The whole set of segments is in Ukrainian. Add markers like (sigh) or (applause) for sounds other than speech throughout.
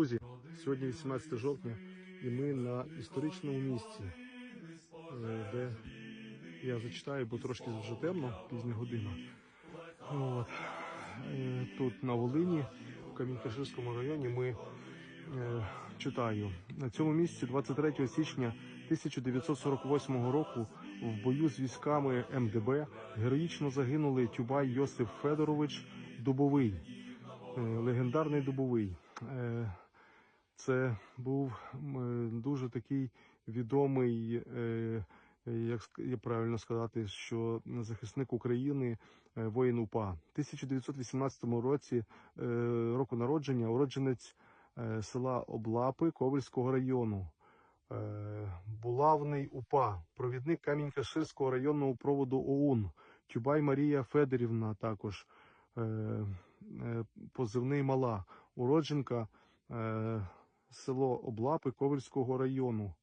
Друзі, сьогодні 18 жовтня, і ми на історичному місці, е, де я зачитаю, бо трошки вже темно, пізня година. От. Е, Тут на Волині, в Камінь-Каширському районі, ми е, читаю. На цьому місці 23 січня 1948 року в бою з військами МДБ героїчно загинули Тюбай Йосип Федорович Дубовий, легендарний Дубовий. Е, Це був е, дуже такий відомий, е, як правильно сказати, що захисник України, е, воїн УПА. В 1918 році е, року народження уродженець е, села Облапи Ковальського району. Е, Булавний УПА, провідник Камінь-Каширського районного проводу ОУН, Тюбай Марія Федорівна також, е, е, позивний Мала, уродженка е, село Облапи Ковальського району.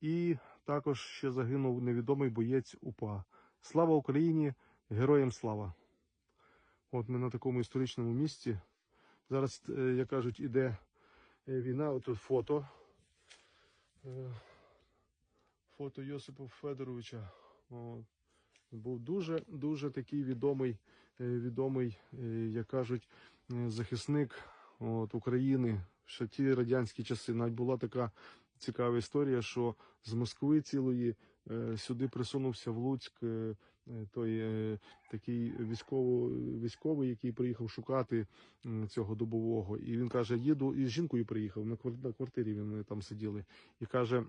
І також ще загинув невідомий боєць УПА. Слава Україні! Героям слава! От ми на такому історичному місці. Зараз, е, як кажуть, іде е, війна. Отут фото. Е, Фото Йосипа Федоровича. От. Був дуже дуже такий відомий, відомий, як кажуть, захисник от, України. Ще ті радянські часи. Навіть була така цікава історія, що з Москви цілої е, сюди присунувся в Луцьк е, е, той е, такий військово, військовий, який приїхав шукати е, цього добового. І він каже: їду і з жінкою приїхав на квартирі. Вони там сиділи, і каже.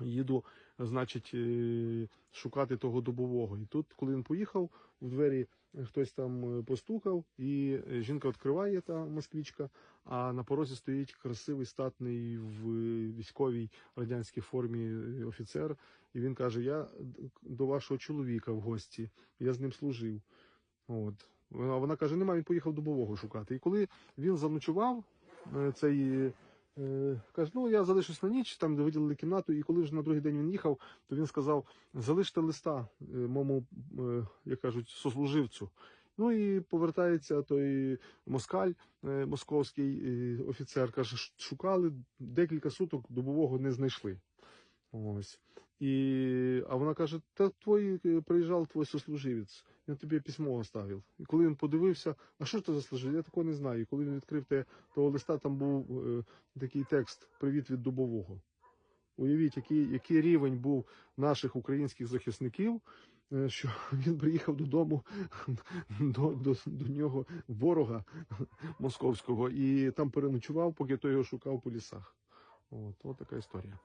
Їду, значить, е, шукати того добового. І тут, коли він поїхав, в двері хтось там е, постукав, і е, жінка відкриває та москвічка, а на порозі стоїть красивий статний в військовій радянській формі офіцер. І він каже: Я до вашого чоловіка в гості, я з ним служив. От. Вона каже: нема, він поїхав добового шукати. І коли він заночував, цей. Е, Каже, ну я залишусь на ніч, там де виділили кімнату, і коли вже на другий день він їхав, то він сказав: залиште листа е, моєму, е, як кажуть, сослуживцю. Ну і повертається той москаль московський офіцер, каже, шукали декілька суток добового не знайшли. Ось. І, а вона каже: та твій е, приїжджав твій сослуживець, він тобі письмо оставив. І коли він подивився, а що це за служив? Я такого не знаю. І коли він відкрив те, того листа, там був е, такий текст Привіт від дубового. Уявіть, який, який рівень був наших українських захисників, е, що (laughs) він приїхав додому (laughs) до, до, до нього ворога московського і там переночував, поки той його шукав по лісах. От, от така історія.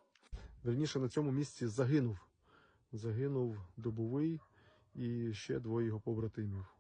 Верніше на цьому місці загинув. Загинув добовий і ще двоє його побратимів.